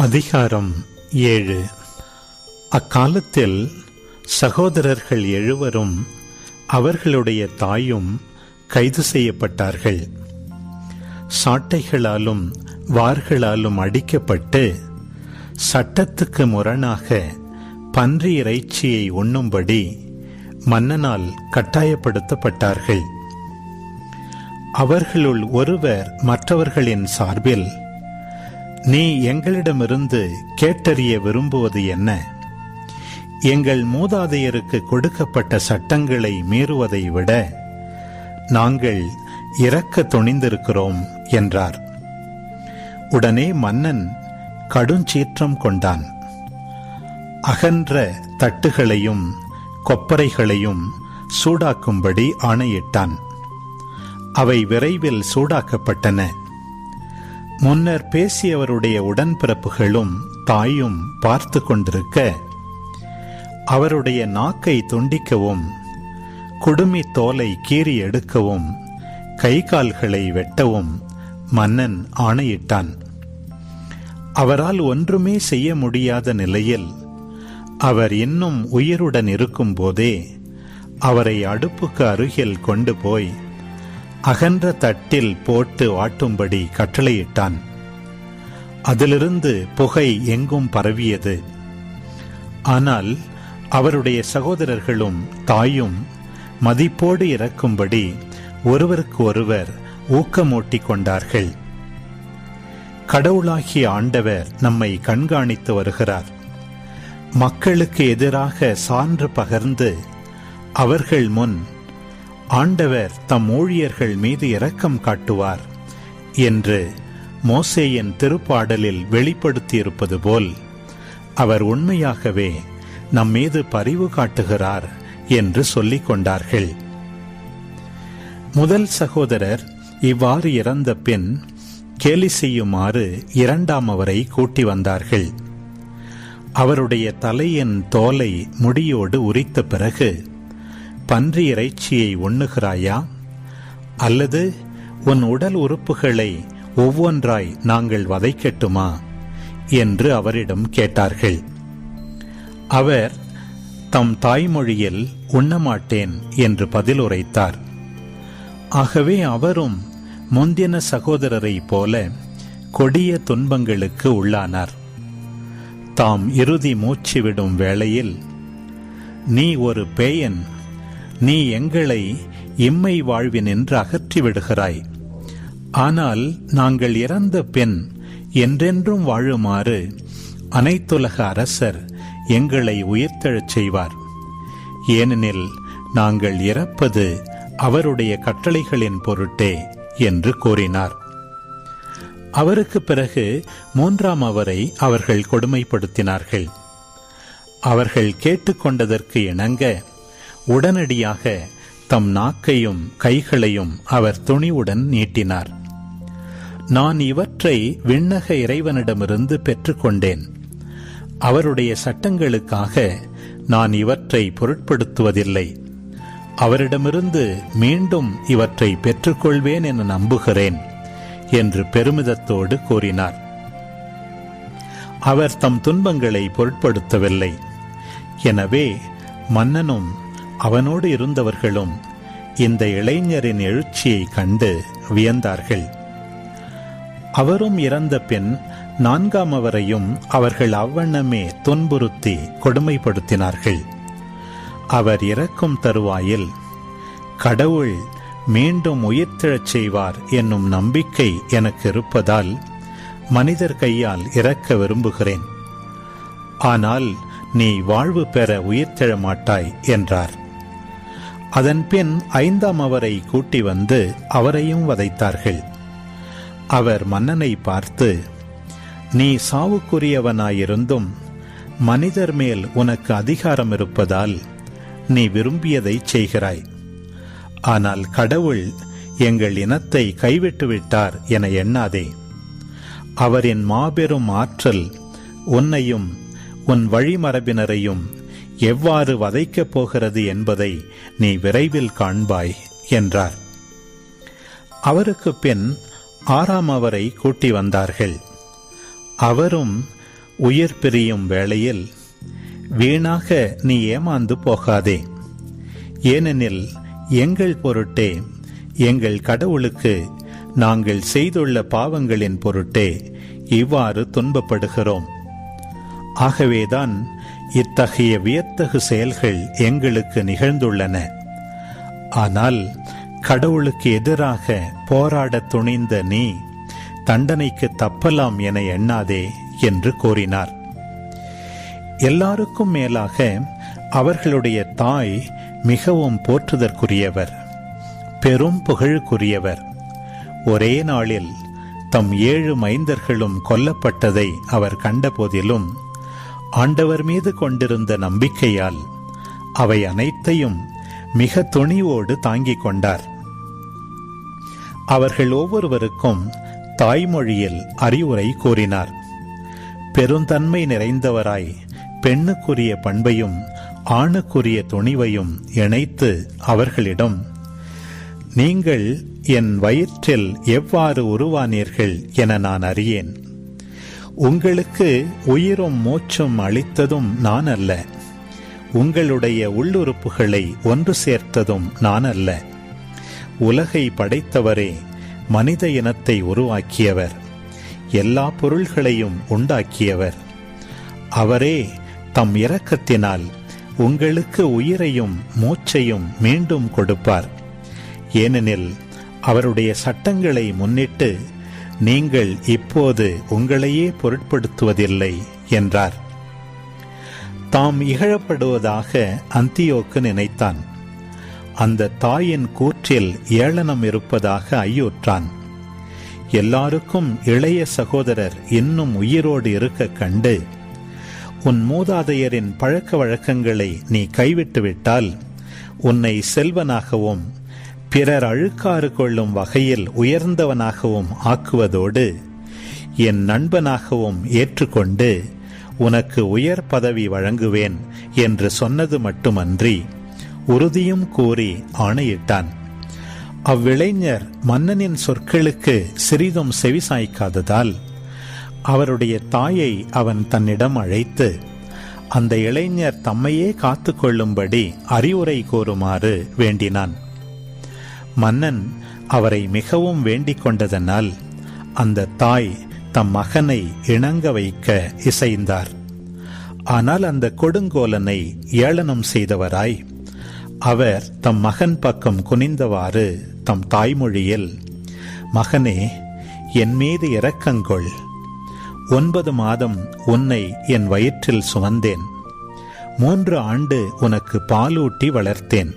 அதிகாரம் ஏழு. அக்காலத்தில் சகோதரர்கள் எழுவரும் அவர்களுடைய தாயும் கைது செய்யப்பட்டார்கள். சாட்டைகளாலும் வார்களாலும் அடிக்கப்பட்டு சட்டத்துக்கு முரணாக பன்றி இறைச்சியை உண்ணும்படி மன்னனால் கட்டாயப்படுத்தப்பட்டார்கள். அவர்களுள் ஒருவர் மற்றவர்களின் சார்பில் நீ எங்களிடமிருந்து கேட்டறிய விரும்புவது என்ன? எங்கள் மூதாதையருக்கு கொடுக்கப்பட்ட சட்டங்களை மீறுவதை விட நாங்கள் இறக்க துணிந்திருக்கிறோம் என்றார். உடனே மன்னன் கடுஞ்சீற்றம் கொண்டான். அகன்ற தட்டுகளையும் கொப்பரைகளையும் சூடாக்கும்படி ஆணையிட்டான். அவை விரைவில் சூடாக்கப்பட்டன. முன்னர் பேசியவருடைய உடன்பிறப்புகளும் தாயும் பார்த்து கொண்டிருக்க அவருடைய நாக்கை துண்டிக்கவும் குடுமி தோலை கீறி எடுக்கவும் கை கால்களை வெட்டவும் மன்னன் ஆணையிட்டான். அவரால் ஒன்றுமே செய்ய முடியாத நிலையில் அவர் இன்னும் உயிருடன் இருக்கும்போதே அவரை அடுப்புக்கு அருகில் கொண்டு போய் அகன்ற தட்டில் போட்டு வாட்டும்படி கட்டளையிட்டான். அதிலிருந்து புகை எங்கும் பரவியது. ஆனால் அவருடைய சகோதரர்களும் தாயும் மதிப்போடு இறக்கும்படி ஒருவருக்கு ஒருவர் ஊக்கமூட்டிக் கொண்டார்கள். கடவுளாகிய ஆண்டவர் நம்மை கண்காணித்து வருகிறார். மக்களுக்கு எதிராக சான்று பகர்ந்து அவர்கள் முன் ஆண்டவர் தம் ஊழியர்கள் மீது இரக்கம் காட்டுவார் என்று மோசேயின் திருப்பாடலில் வெளிப்படுத்தியிருப்பது போல் அவர் உண்மையாகவே நம் மீது பரிவு காட்டுகிறார் என்று சொல்லிக் கொண்டார்கள். முதல் சகோதரர் இவ்வாறு இறந்த பின் கேலி செய்யுமாறு இரண்டாம் அவரை கூட்டி வந்தார்கள். அவருடைய தலையின் தோலை முடியோடு உரித்த பிறகு பன்றி இறைச்சியை உண்ணுகிறாயா அல்லது உன் உடல் உறுப்புகளை ஒவ்வொன்றாய் நாங்கள் வதைக்கட்டுமா? என்று அவரிடம் கேட்டார்கள். அவர் தம் தாய்மொழியில் உண்ணமாட்டேன் என்று பதில் உரைத்தார். ஆகவே அவரும் முந்தின சகோதரரைப் போல கொடிய துன்பங்களுக்கு உள்ளானார். தாம் இறுதி மூச்சு விடும் வேளையில் நீ ஒரு பேயன் நீ எங்களை இம்மை வாழ்வினின்று அகற்றி விடுகிறாய் ஆனால் நாங்கள் இறந்த பெண் என்றென்றும் வாழுமாறு அனைத்துலக அரசர் எங்களை உயிர்த்தெழச் செய்வார். ஏனெனில் நாங்கள் இறப்பது அவருடைய கட்டளைகளின் பொருட்டே என்று கூறினார். அவருக்கு பிறகு மூன்றாம் அவரை அவர்கள் கொடுமைப்படுத்தினார்கள். அவர்கள் கேட்டுக்கொண்டதற்கு இணங்க உடனடியாக தம் நாக்கையும் கைகளையும் அவர் துணிவுடன் நீட்டினார். நான் இவற்றை விண்ணக இறைவனிடமிருந்து பெற்றுக்கொண்டேன். அவருடைய சட்டங்களுக்காக நான் இவற்றை பொருட்படுத்துவதில்லை. அவரிடமிருந்து மீண்டும் இவற்றை பெற்றுக்கொள்வேன் என நம்புகிறேன் என்று பெருமிதத்தோடு கூறினார். அவர் தம் துன்பங்களை பொருட்படுத்தவில்லை. எனவே மன்னனும் அவனோடு இருந்தவர்களும் இந்த இளைஞரின் எழுச்சியை கண்டு வியந்தார்கள். அவரும் இறந்த பின் நான்காம் அவரையும் அவர்கள் அவ்வண்ணமே துன்புறுத்தி கொடுமைப்படுத்தினார்கள். அவர் இறக்கும் தருவாயில் கடவுள் மீண்டும் உயிர்த்தெழச் செய்வார் என்னும் நம்பிக்கை எனக்கு இருப்பதால் மனிதர் கையால் இறக்க விரும்புகிறேன். ஆனால் நீ வாழ்வு பெற உயிர்த்தெழ மாட்டாய் என்றார். அதன்பின் ஐந்தாம் அவரை கூட்டி வந்து அவரையும் வதைத்தார்கள். அவர் மன்னனை பார்த்து நீ சாவுக்குரியவனாயிருந்தும் மனிதர் மேல் உனக்கு அதிகாரம் இருப்பதால் நீ விரும்பியதை செய்கிறாய். ஆனால் கடவுள் எங்கள் இனத்தை கைவிட்டு விட்டார் என எண்ணாதே. அவரின் மாபெரும் ஆற்றல் உன்னையும் உன் வழிமரபினரையும் எவ்வாறு வதைக்கப் போகிறது என்பதை நீ விரைவில் காண்பாய் என்றார். அவருக்கு பின் ஆறாம் அவரை கூட்டி வந்தார்கள். அவரும் உயிர் பிரியும் வேளையில் வீணாக நீ ஏமாந்து போகாதே. ஏனெனில் எங்கள் பொருட்டே எங்கள் கடவுளுக்கு நாங்கள் செய்துள்ள பாவங்களின் பொருட்டே இவ்வாறு துன்பப்படுகிறோம். ஆகவேதான் இத்தகைய வியத்தகு செயல்கள் எங்களுக்கு நிகழ்ந்துள்ளன. ஆனால் கடவுளுக்கு எதிராக போராடத் துணிந்த நீ தண்டனைக்கு தப்பலாம் என எண்ணாதே என்று கூறினார். எல்லாருக்கும் மேலாக அவர்களுடைய தாய் மிகவும் போற்றுதற்குரியவர் பெரும் புகழுக்குரியவர். ஒரே நாளில் தம் ஏழு மைந்தர்களும் கொல்லப்பட்டதை அவர் கண்டபோதிலும் ஆண்டவர் மீது கொண்டிருந்த நம்பிக்கையால் அவை அனைத்தையும் மிக துணிவோடு தாங்கிக் கொண்டார். அவர்கள் ஒவ்வொருவருக்கும் தாய்மொழியில் அறிவுரை கூறினார். பெருந்தன்மை நிறைந்தவராய் பெண்ணுக்குரிய பண்பையும் ஆணுக்குரிய துணிவையும் இணைத்து அவர்களிடம் நீங்கள் என் வயிற்றில் எவ்வாறு உருவானீர்கள் என நான் அறியேன். உங்களுக்கு உயிரும் மூச்சும் அளித்ததும் நான் அல்ல உங்களுடைய உள்ளுறுப்புகளை ஒன்று சேர்த்ததும் நான் அல்ல உலகை படைத்தவரே மனித இனத்தை உருவாக்கியவர். எல்லா பொருள்களையும் உண்டாக்கியவர். அவரே தம் இரக்கத்தினால் உங்களுக்கு உயிரையும் மூச்சையும் மீண்டும் கொடுப்பார். ஏனெனில் அவருடைய சட்டங்களை முன்னிட்டு நீங்கள் இப்போது உங்களையே பொருட்படுத்துவதில்லை என்றார். தாம் இகழப்படுவதாக அந்தியோக்கு நினைத்தான். அந்த தாயின் கூற்றில் ஏளனம் இருப்பதாக ஐயுற்றான். எல்லாருக்கும் இளைய சகோதரர் இன்னும் உயிரோடு இருக்க கண்டு உன் மூதாதையரின் பழக்க வழக்கங்களை நீ கைவிட்டுவிட்டால் உன்னை செல்வனாகவும் பிறர் அழுக்காறு கொள்ளும் வகையில் உயர்ந்தவனாகவும் ஆக்குவதோடு என் நண்பனாகவும் ஏற்றுக்கொண்டு உனக்கு உயர் பதவி வழங்குவேன் என்று சொன்னது மட்டுமன்றி உறுதியும் கூறி ஆணையிட்டான். அவ்விளைஞர் மன்னனின் சொற்களுக்கு சிறிதும் செவிசாய்க்காததால் அவருடைய தாயை அவன் தன்னிடம் அழைத்து அந்த இளைஞர் தம்மையே காத்து கொள்ளும்படி அறிவுரை கூறுமாறு வேண்டினான். மன்னன் அவரை மிகவும் வேண்டிக் கொண்டதனால் அந்த தாய் தம் மகனை இணங்க வைக்க இசைந்தார். ஆனால் அந்த கொடுங்கோலனை ஏளனம் செய்தவராய் அவர் தம் மகன் பக்கம் குனிந்தவாறு தம் தாய்மொழியில் மகனே என் மீது இரக்கங்கொள் ஒன்பது மாதம் உன்னை என் வயிற்றில் சுமந்தேன். மூன்று ஆண்டு உனக்கு பாலூட்டி வளர்த்தேன்.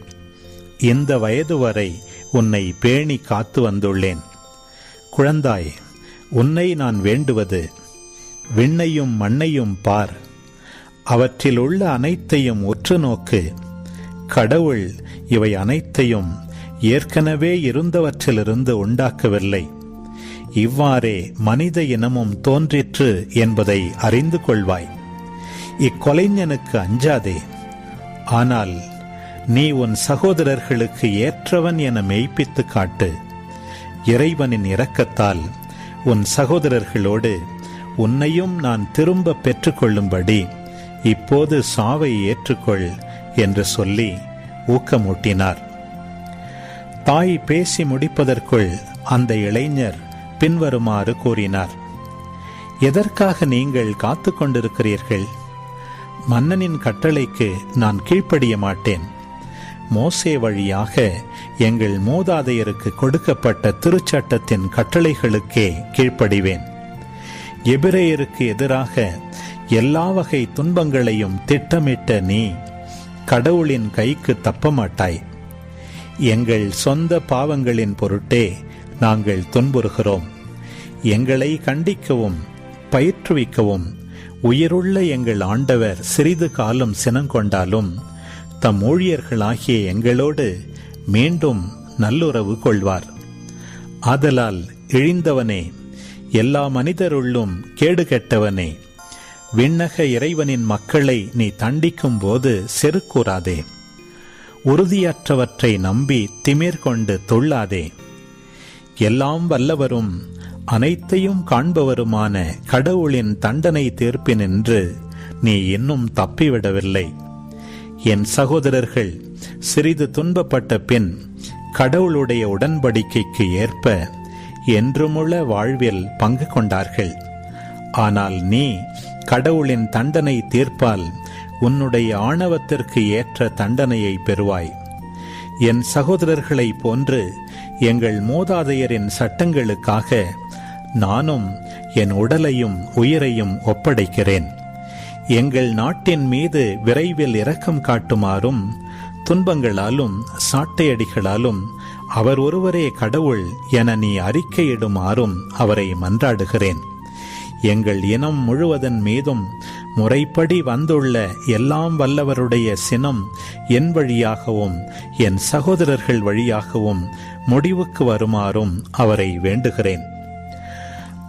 இந்த வயது வரை உன்னை பேணி காத்து வந்துள்ளேன். குழந்தாய் உன்னை நான் வேண்டுவது விண்ணையும் மண்ணையும் பார். அவற்றில் உள்ள அனைத்தையும் உற்று நோக்கு. கடவுள் இவை அனைத்தையும் ஏற்கனவே இருந்தவற்றிலிருந்து உண்டாக்கவில்லை. இவ்வாறே மனித இனமும் தோன்றிற்று என்பதை அறிந்து கொள்வாய். இக்கொலைஞனுக்கு அஞ்சாதே. ஆனால் நீ உன் சகோதரர்களுக்கு ஏற்றவன் என மெய்ப்பித்து காட்டு. இறைவனின் இரக்கத்தால் உன் சகோதரர்களோடு உன்னையும் நான் திரும்ப பெற்றுக்கொள்ளும்படி இப்போது சாவை ஏற்றுக்கொள் என்று சொல்லி ஊக்கமூட்டினார். தாய் பேசி முடிப்பதற்குள் அந்த இளைஞர் பின்வருமாறு கூறினார். எதற்காக நீங்கள் காத்து கொண்டிருக்கிறீர்கள்? மன்னனின் கட்டளைக்கு நான் கீழ்ப்படிய மாட்டேன். மோசே வழியாக எங்கள் மூதாதையருக்கு கொடுக்கப்பட்ட திருச்சட்டத்தின் கட்டளைகளுக்கே கீழ்ப்படிவேன். எபிரேயருக்கு எதிராக எல்லா வகை துன்பங்களையும் திட்டமிட்ட நீ கடவுளின் கைக்கு தப்ப மாட்டாய் எங்கள் சொந்த பாவங்களின் பொருட்டே நாங்கள் துன்புறுகிறோம். எங்களை கண்டிக்கவும் பயிற்றுவிக்கவும் உயிருள்ள எங்கள் ஆண்டவர் சிறிது காலம் சினங்கொண்டாலும் தம் ஊழியர்களாகிய எங்களோடு மீண்டும் நல்லுறவு கொள்வார். ஆதலால் இழிந்தவனே எல்லா மனிதருள்ளும் கேடு கெட்டவனே விண்ணக இறைவனின் மக்களை நீ தண்டிக்கும் போது செருக்கூறாதே. உறுதியற்றவற்றை நம்பி திமிர் கொண்டு தொள்ளாதே எல்லாம் வல்லவரும் அனைத்தையும் காண்பவருமான கடவுளின் தண்டனை தீர்ப்பினின்று நீ இன்னும் தப்பிவிடவில்லை. என் சகோதரர்கள் சிறிது துன்பப்பட்ட பின் கடவுளுடைய உடன்படிக்கைக்கு ஏற்ப என்றுமுள்ள வாழ்வில் பங்கு கொண்டார்கள். ஆனால் நீ கடவுளின் தண்டனை தீர்ப்பால் உன்னுடைய ஆணவத்திற்கு ஏற்ற தண்டனையை பெறுவாய். என் சகோதரர்களைப் போன்று எங்கள் மூதாதையரின் சட்டங்களுக்காக நானும் என் உடலையும் உயிரையும் ஒப்படைக்கிறேன். எங்கள் நாட்டின் மீது விரைவில் இரக்கம் காட்டுமாறும் துன்பங்களாலும் சாட்டையடிகளாலும் அவர் ஒருவரே கடவுள் என நீ அறிக்கையிடுமாறும் அவரை மன்றாடுகிறேன். எங்கள் இனம் முழுவதன் மீதும் முறைப்படி வந்துள்ள எல்லாம் வல்லவருடைய சினம் என் வழியாகவும் என் சகோதரர்கள் வழியாகவும் முடிவுக்கு வருமாறும் அவரை வேண்டுகிறேன்.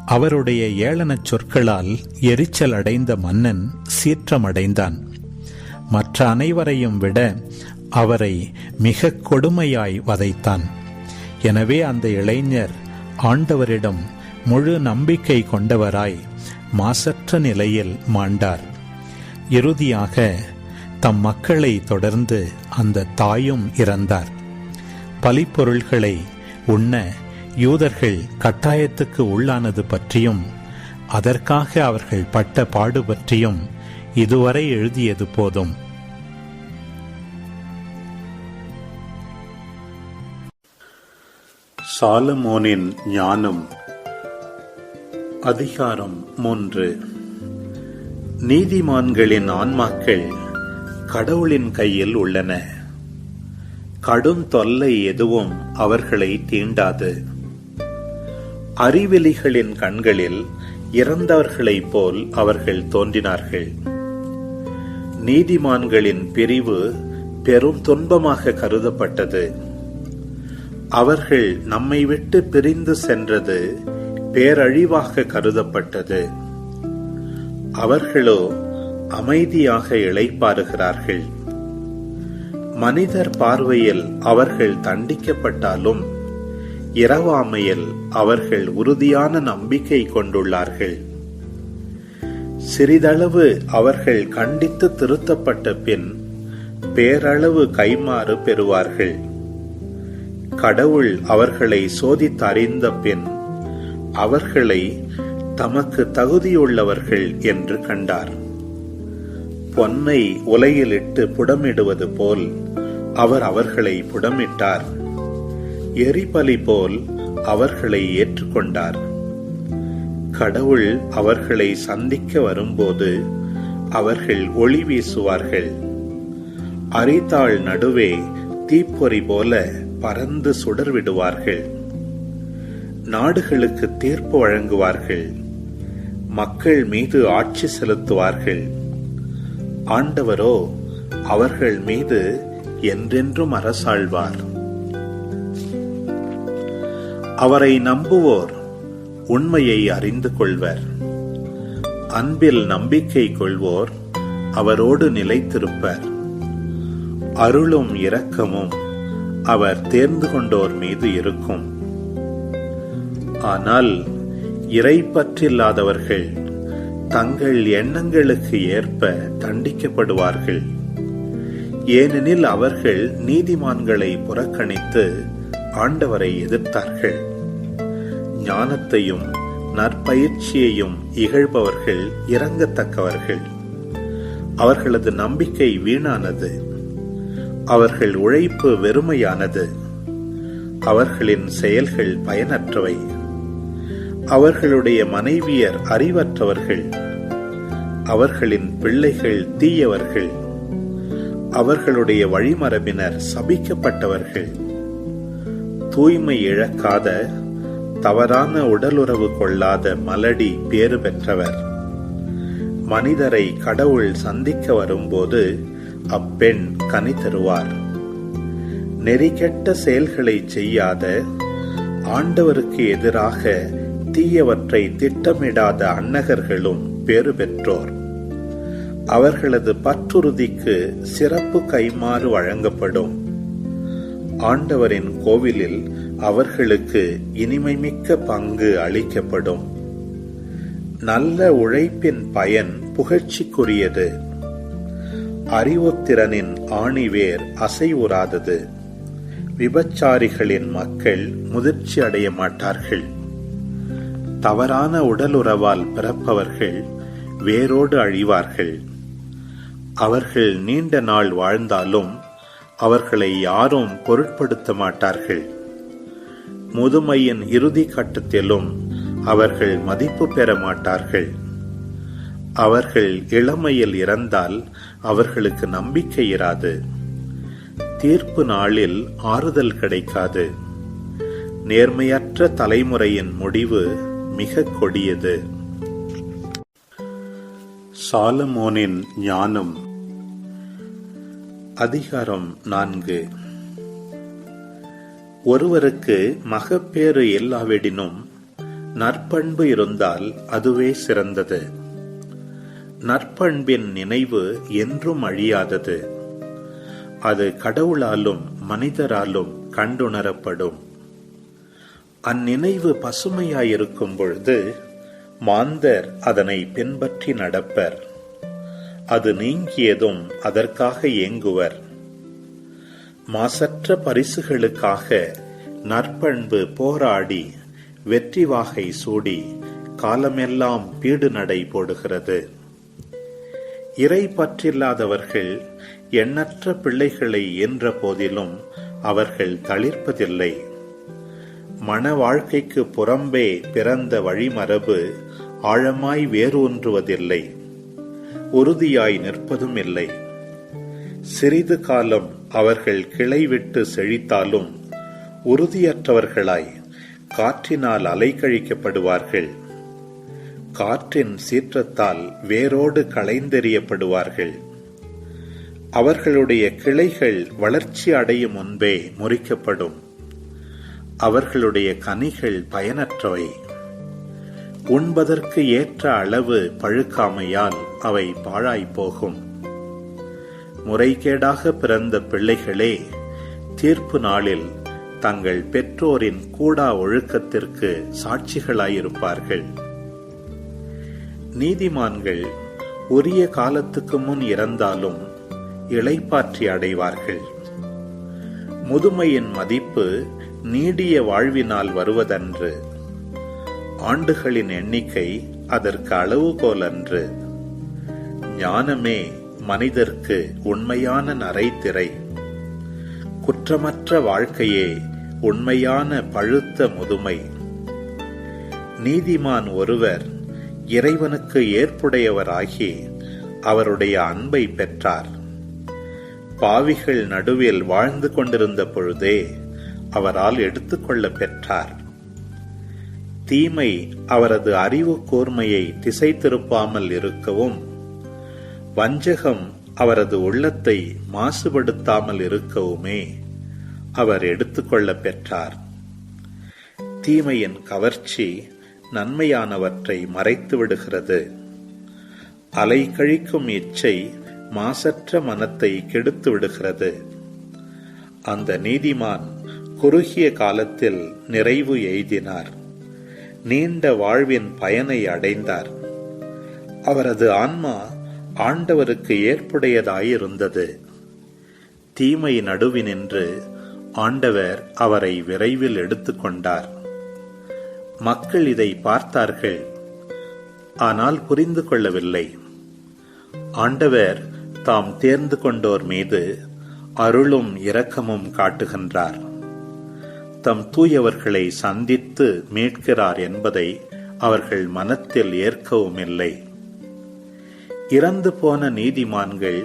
அவருடைய ஏளனச் சொற்களால் எரிச்சல் அடைந்த மன்னன் சீற்றமடைந்தான். மற்ற அனைவரையும் விட அவரை மிக கொடுமையாய் வதைத்தான். எனவே அந்த இளைஞர் ஆண்டவரிடம் முழு நம்பிக்கை கொண்டவராய் மாசற்ற நிலையில் மாண்டார். இறுதியாக தம் மக்களை தொடர்ந்து அந்த தாயும் இறந்தார். பலிப்பொருள்களை உண்ண யூதர்கள் கட்டாயத்துக்கு உள்ளானது பற்றியும் அதற்காக அவர்கள் பட்ட பாடு பற்றியும் இதுவரை எழுதியது போதும். சாலமோனின் ஞானம் அதிகாரம் மூன்று. நீதிமான்களின் ஆன்மாக்கள் கடவுளின் கையில் உள்ளன. கடும் தொல்லை எதுவும் அவர்களை தீண்டாது. அறிவெளிகளின் கண்களில் இறந்தவர்களைப் போல் அவர்கள் தோன்றினார்கள். நீதிமான்களின் பிரிவு பெரும் துன்பமாக கருதப்பட்டது. அவர்கள் நம்மை விட்டு பிரிந்து சென்றது பேரழிவாக கருதப்பட்டது. அவர்களோ அமைதியாக இளைப்பாறுகிறார்கள். மனிதர் பார்வையில் அவர்கள் தண்டிக்கப்பட்டாலும் இரவாமையில் அவர்கள் உறுதியான நம்பிக்கை கொண்டுள்ளார்கள். சிறிதளவு அவர்கள் கண்டித்து திருத்தப்பட்ட பின் பேரளவு கைமாறு பெறுவார்கள். கடவுள் அவர்களை சோதித்தறிந்த பின் அவர்களை தமக்கு தகுதியுள்ளவர்கள் என்று கண்டார். பொன்னை உலையிலிட்டு புடமிடுவது போல் அவர் அவர்களை புடமிட்டார். எரிபலி போல் அவர்களை ஏற்றுக்கொண்டார். கடவுள் அவர்களை சந்திக்க வரும்போது அவர்கள் ஒளி வீசுவார்கள். அரித்தாள் நடுவே தீப்பொறி போல பறந்து சுடர் விடுவார்கள் நாடுகளுக்கு தீர்ப்பு வழங்குவார்கள். மக்கள் மீது ஆட்சி செலுத்துவார்கள். ஆண்டவரோ அவர்கள் மீது என்றென்றும் அரசாழ்வார் அவரை நம்புவோர் உண்மையை அறிந்து கொள்வர். அன்பில் நம்பிக்கை கொள்வோர் அவரோடு நிலைத்திருப்பர். அருளும் இரக்கமும் அவர் தேர்ந்து கொண்டோர் மீது இருக்கும். ஆனால் இறை பற்றில்லாதவர்கள் தங்கள் எண்ணங்களுக்கு ஏற்ப தண்டிக்கப்படுவார்கள். ஏனெனில் அவர்கள் நீதிமான்களை புறக்கணித்து ஆண்டவரை எதிர்த்தார்கள். ஞானத்தையும் நற்பயிற்சியையும் இகழ்பவர்கள் இறங்கத்தக்கவர்கள் அவர்களது நம்பிக்கை வீணானது. அவர்கள் உழைப்பு வெறுமையானது. அவர்களின் செயல்கள் பயனற்றவை. அவர்களுடைய மனைவியர் அறிவற்றவர்கள். அவர்களின் பிள்ளைகள் தீயவர்கள். அவர்களுடைய வழிமரபினர் சபிக்கப்பட்டவர்கள். தூய்மை இழக்காத தவறான உடலுறவு கொள்ளாத மலடி பேறு பெற்றவர். மனிதரை கடவுள் சந்திக்க வரும்போது அப்பெண் கனி தருவார். நெறிகெட்ட செயல்களை செய்யாத ஆண்டவருக்கு எதிராக தீயவற்றை திட்டமிடாத அன்னகர்களும் பேறு பெற்றோர். அவர்களது பற்றுறுதிக்கு சிறப்பு கைமாறு வழங்கப்படும். ஆண்டவரின் கோவிலில் அவர்களுக்கு இனிமைமிக்க பங்கு அளிக்கப்படும். நல்ல உழைப்பின் பயன் புகழ்ச்சிக்குரியது. அறிவுத்திறனின் ஆணிவேர் அசைவுறாதது. விபச்சாரிகளின் மக்கள் முதிர்ச்சி அடைய மாட்டார்கள். தவறான உடலுறவால் பிறப்பவர்கள் வேரோடு அழிவார்கள். அவர்கள் நீண்ட நாள் வாழ்ந்தாலும் அவர்களை யாரும் பொருட்படுத்த மாட்டார்கள். முதுமையின் இறுதி கட்டத்திலும் அவர்கள் மதிப்பு பெற மாட்டார்கள். அவர்கள் இளமையில் இறந்தால் அவர்களுக்கு நம்பிக்கை இராது. தீர்ப்பு நாளில் ஆறுதல் கிடைக்காது. நேர்மையற்ற தலைமுறையின் முடிவு மிக கொடியது. சாலமோனின் ஞானம். அதிகாரம் நான்கு. ஒருவருக்கு மகப்பேறு இல்லாவிடினும் நற்பண்பு இருந்தால் அதுவே சிறந்தது. நற்பண்பின் நினைவு என்றும் அழியாதது. அது கடவுளாலும் மனிதராலும் கண்டுணரப்படும். அந்நினைவு பசுமையாயிருக்கும் பொழுது மாந்தர் அதனை பின்பற்றி நடப்பர். அது நீங்கியதும் அதற்காக ஏங்குவர். மாசற்ற பரிசுகளுக்காக நற்பண்பு போராடி வெற்றி வாகை சூடி காலமெல்லாம் பீடு நடை போடுகிறது. இறை பற்றில்லாதவர்கள் எண்ணற்ற பிள்ளைகளை என்ற போதிலும் அவர்கள் தளிர்ப்பதில்லை. மன வாழ்க்கைக்கு புறம்பே பிறந்த வழிமரபு ஆழமாய் வேரூன்றுவதில்லை. உறுதியாய் நிற்பதும் இல்லை. சிறிது காலம் அவர்கள் கிளை விட்டு செழித்தாலும் உறுதியற்றவர்களாய் காற்றினால் அலைக்கழிக்கப்படுவார்கள். காற்றின் சீற்றத்தால் வேரோடு களைந்தெறியப்படுவார்கள். அவர்களுடைய கிளைகள் வளர்ச்சி அடையும் முன்பே முறிக்கப்படும். அவர்களுடைய கனிகள் பயனற்றவை. உண்பதற்கு ஏற்ற அளவு பழுக்காமையால் அவை பாழாய் போகும். முறைகேடாக பிறந்த பிள்ளைகளே தீர்ப்பு நாளில் தங்கள் பெற்றோரின் கூடா ஒழுக்கத்திற்கு சாட்சிகளாயிருப்பார்கள். நீதிமான்கள் உரிய காலத்துக்கு முன் இறந்தாலும் இளைப்பாற்றி அடைவார்கள். முதுமையின் மதிப்பு நீடிய வாழ்வினால் வருவதன்று ஆண்டுகளின் எண்ணிக்கை அதற்கு அளவுகோல் அன்று ஞானமே மனிதர்க்கு உண்மையான நரைத்திரை. குற்றமற்ற வாழ்க்கையே உண்மையான பழுத்த முதுமை. நீதிமான் ஒருவர் இறைவனுக்கு ஏற்புடையவராகி அவருடைய அன்பை பெற்றார். பாவிகள் நடுவில் வாழ்ந்து கொண்டிருந்த பொழுதே அவரால் எடுத்துக்கொள்ள பெற்றார். தீமை அவரது அறிவு கூர்மையை திசை திருப்பாமல் இருக்கவும். வஞ்சகம் அவரது உள்ளத்தை மாசுபடுத்தாமல் இருக்கவுமே. அவர் எடுத்துக்கொள்ள பெற்றார். தீமையின் கவர்ச்சி நன்மையானவற்றை மறைத்து விடுகிறது. அலை கழிக்கும் இச்சை மாசற்ற மனத்தை கெடுத்து விடுகிறது. அந்த நீதிமான் குறுகிய காலத்தில் நிறைவு எய்தினார். நீண்ட வாழ்வின் பயனை அடைந்தார். அவரது ஆன்மா ஆண்டவருக்கு ஏற்புடையதாயிருந்தது. தீமை நடுவினின்று ஆண்டவர் அவரை விரைவில் எடுத்துக்கொண்டார் மக்கள் இதை பார்த்தார்கள். ஆனால் புரிந்து கொள்ளவில்லை. ஆண்டவர் தாம் தேர்ந்து கொண்டோர் மீது அருளும் இரக்கமும் காட்டுகின்றார். தம் தூயவர்களை சந்தித்து மீட்கிறார் என்பதை அவர்கள் மனத்தில் ஏற்கவும் இல்லை இறந்து போன நீதிமான்கள்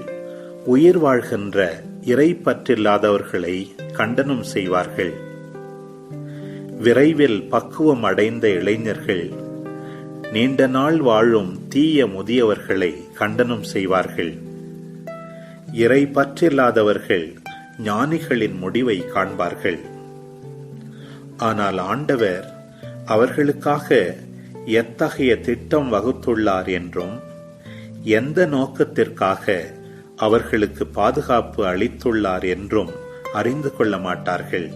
உயிர் வாழ்கின்ற இறை பற்றில்லாதவர்களை கண்டனம் செய்வார்கள். விரைவில் பக்குவம் அடைந்த இளைஞர்கள் நீண்ட நாள் வாழும் தீய முதியவர்களை கண்டனம் செய்வார்கள். இறை பற்றில்லாதவர்கள் ஞானிகளின் முடிவை காண்பார்கள். ஆனால் ஆண்டவர் அவர்களுக்காக எத்தகைய திட்டம் வகுத்துள்ளார் என்றும் எந்த நோக்கத்திற்காக அவர்களுக்கு பாதுகாப்பு அளித்துள்ளார் என்றும் அறிந்து கொள்ள மாட்டார்கள்.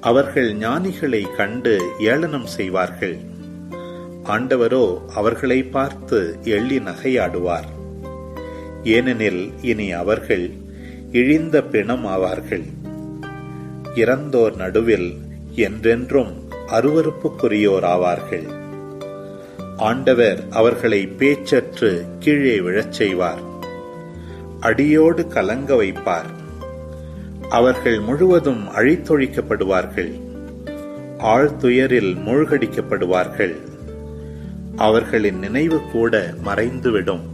அவர்கள் ஞானிகளை கண்டு ஏளனம் செய்வார்கள். ஆண்டவரோ அவர்களை பார்த்து எள்ளி நகையாடுவார். ஏனெனில் இனி அவர்கள் இழிந்த பிணம் ஆவார்கள் இறந்தோர் நடுவில் என்றென்றும் அருவருப்புக்குரியோர் ஆவார்கள். ஆண்டவர் அவர்களை பேச்சற்று கீழே விழச் செய்வார். அடியோடு கலங்க வைப்பார். அவர்கள் முழுவதும் அழித்தொழிக்கப்படுவார்கள். ஆழ்துயரில் மூழ்கடிக்கப்படுவார்கள். அவர்களின் நினைவு கூட மறைந்துவிடும்.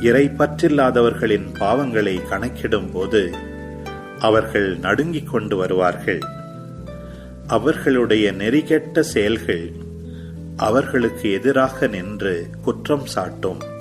இறை பற்றில்லாதவர்களின் பாவங்களை கணக்கிடும் போது அவர்கள் நடுங்கிக் கொண்டு வருவார்கள். அவர்களுடைய நெறிகெட்ட செயல்கள் அவர்களுக்கு எதிராக நின்று குற்றம் சாட்டும்.